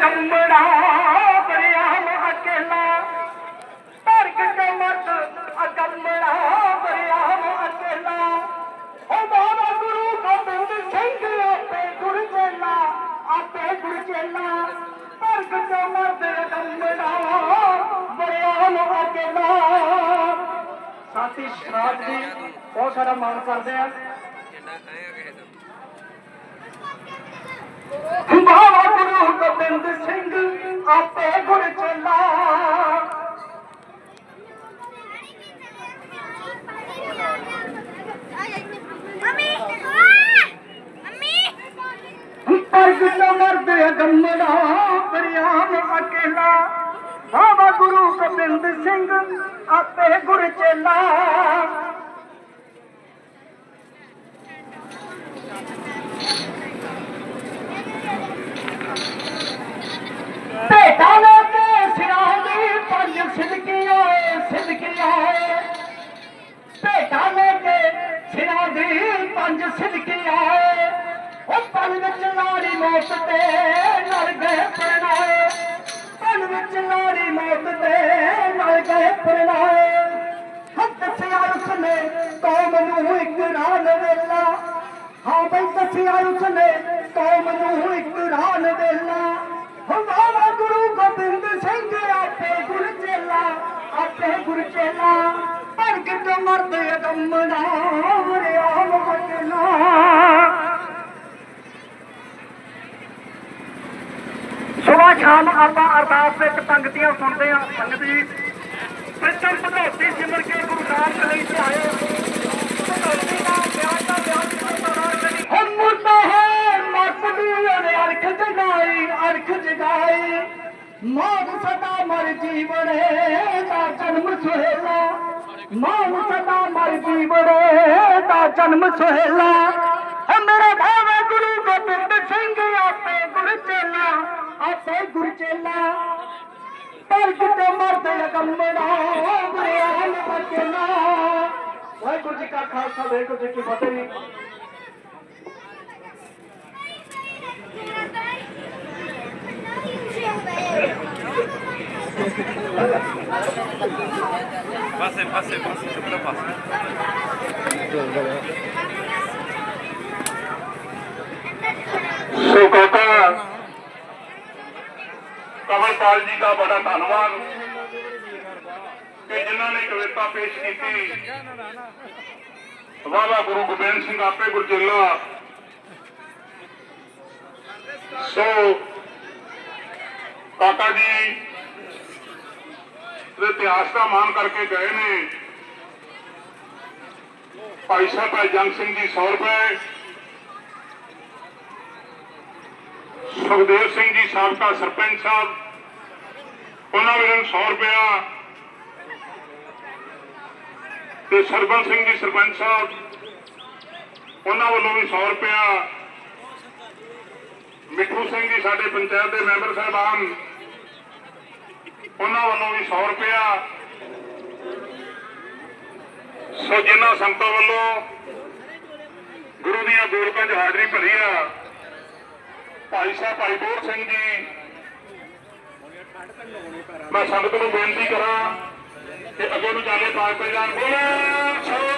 ਅਗੰਮੜਾ ਬਰਿਆਮ ਅਕੇਲਾ ਧਰਕ ਕੇ ਮਰਦ ਅਗੰਮੜਾ ਬਰਿਆਮ ਅਕੇਲਾ ਓ ਬਾਬਾ ਗੁਰੂ ਗੋਬਿੰਦ ਸਿੰਘ ਆਪੇ ਗੁਰ ਚੇਲਾ, ਆਪੇ ਗੁਰ ਚੇਲਾ। ਧਰਕ ਕੇ ਮਰਦ ਅਗੰਮੜਾ ਅਕੇਲਾ ਸਾਥੀ ਸ਼ਰਾਧ ਦੀ ਬਹੁਤ ਸਾਰਾ ਮਾਣ ਕਰਦੇ ਆ। ਪਰਗ ਤੋਂ ਮਰਦ ਅਗੰਮੜਾ ਬਰਿਆਮ ਅਕੇਲਾ। ਬਾਬਾ ਗੁਰੂ ਗੋਬਿੰਦ ਸਿੰਘ, ਆਪੇ ਗੁਰ ਚੇਲਾ। ਲੈ ਕੇ ਸਿਰਾਂ ਦੀ ਪੰਜ ਸਿਦਕੀਆਂ ਸਿਦਕੀਆਂ ਭੇਟਾ ਲੈ ਕੇ ਸਿਰਾਂ ਦੀ ਪੰਜ ਸਿਦਕੀਆਂ ਉਹ ਪਲ ਵਿੱਚ ਲਾੜੀ ਮੌਤ ਤੇ ਲੜ ਗਏ ਪਰਨਾਏ ਪਲ ਵਿੱਚ ਲਾੜੀ ਮੌਤ ਤੇ ਲੜ ਗਏ ਪਰਨਾਏ ਹੱਥ ਦੱਸਿਆ ਉਸਨੇ ਕੌਮ ਨੂੰ ਇੱਕ ਰਾਨ ਵੇਲਾ ਹਾਂ ਬਈ ਦੱਸਿਆ ਉਸਨੇ ਕੌਮ ਨੂੰ ਇੱਕ ਰਾਨ ਵੇਲਾ ਹਮਾਰਾ ਗੁਰੂ ਗੋਬਿੰਦ ਸਿੰਘ ਆਪੇ ਗੁਰ ਚੇਲਾ ਆਪੇ ਗੁਰ ਚੇਲਾ ਭਰਗ ਤੋਂ ਮਰਦ ਅਗੰਮਣਾ ਰਿਆ ਮਗਨਾ ਸੁਬਾ ਆਪਾਂ ਅਰਦਾਸ ਵਿੱਚ ਪੰਕਤੀਆਂ ਸੁਣਦੇ ਹਾਂ। ਸੰਗਤ ਜੀ ਪ੍ਰਚਮ ਭਗਵਤੀ ਸਿਮਰ ਕੇ ਗੁਰੂ ਨਾਨਕ ਲਈ ਧਿਆਏ ਭਗਵਤੀ ਦਾ ਵਿਆਹ ਦਾ ਵਿਆਹ ਹਮ ਮੁਰਦਾ ਹੈ ਮਰਦੀ ਉਹਨੇ ਅਰਖ ਜਗਾਈ ਅਰਖ ਜਗਾਈ। ਮੌਤ ਸਦਾ ਮਰ ਜੀਵੜੇ ਦਾ ਜਨਮ ਸੁਹੇਲਾ। ਮੌਤ ਸਦਾ ਮਰ ਜੀਵੜੇ ਦਾ ਜਨਮ ਸੁਹੇਲਾ। ਮੇਰੇ ਆਪੇ ਗੁਰ ਚੇਲਾ ਪਰ ਕਿਤੇ ਮਰਦੇ ਅਗੰਮੜਾ ਬਚਨਾ ਵਾਹਿਗੁਰੂ ਜੀ ਕਾ ਖਾਲਸਾ ਵਾਹਿਗੁਰੂ ਜੀ ਕੀ ਫਤਿਹ। ਜੀ Passe, passe, passe, yo creo passe. ਸੋ ਕਾਕਾ ਕਮਲਪਾਲ ਜੀ ਦਾ ਬੜਾ ਧੰਨਵਾਦ ਕਿ ਜਿਨ੍ਹਾਂ ਨੇ ਕਵਿਤਾ ਪੇਸ਼ ਕੀਤੀ। ਬਾਬਾ ਗੁਰੂ ਗੋਬਿੰਦ ਸਿੰਘ, ਆਪੇ ਗੁਰਜਿੱਲਾ। ਸੋ, ਕਾਕਾ ਜੀ ਦੇ ਇਤਿਹਾਸ ਦਾ ਮਾਣ ਕਰਕੇ ਗਏ ਨੇ। ਭਾਈ ਸਾਹਿਬ, ਭਾਈ ਜੰਗ ਸਿੰਘ ਜੀ 100 ਰੁਪਏ। ਸੁਖਦੇਵ ਸਿੰਘ ਜੀ, ਸਾਬਕਾ ਸਰਪੰਚ ਸਾਹਿਬ। ਉਹਨਾਂ ਵੱਲੋਂ 100 ਰੁਪਇਆ ਤੇ ਸਰਬਨ ਸਿੰਘ ਜੀ ਸਰਪੰਚ ਸਾਹਿਬ, ਉਹਨਾਂ ਵੱਲੋਂ ਵੀ 100 ਰੁਪਇਆ। ਮਿੱਠੂ ਸਿੰਘ ਜੀ ਸਾਡੇ ਪੰਚਾਇਤ ਦੇ ਮੈਂਬਰ ਸਾਹਿਬਾਨ, ਉਹਨਾਂ ਵੱਲੋਂ ਵੀ 100 ਰੁਪਇਆ। ਸੋ ਜਿਨ੍ਹਾਂ ਸੰਗਤਾਂ ਵੱਲੋਂ ਗੁਰੂ ਦੀਆਂ ਗੋਲਕਾਂ 'ਚ ਹਾਜ਼ਰੀ ਭਰੀ ਆ, ਭਾਈ ਸਾਹਿਬ ਭਾਈ ਬੋਰ ਸਿੰਘ ਜੀ ਮੈਂ ਸੰਗਤ ਨੂੰ ਬੇਨਤੀ ਕਰਾਂ ਕਿ ਅੱਗੇ ਨੂੰ ਚਾਲੇ ਪਾਕ ਪ੍ਰਜਾਨ ਬੋਲੇ।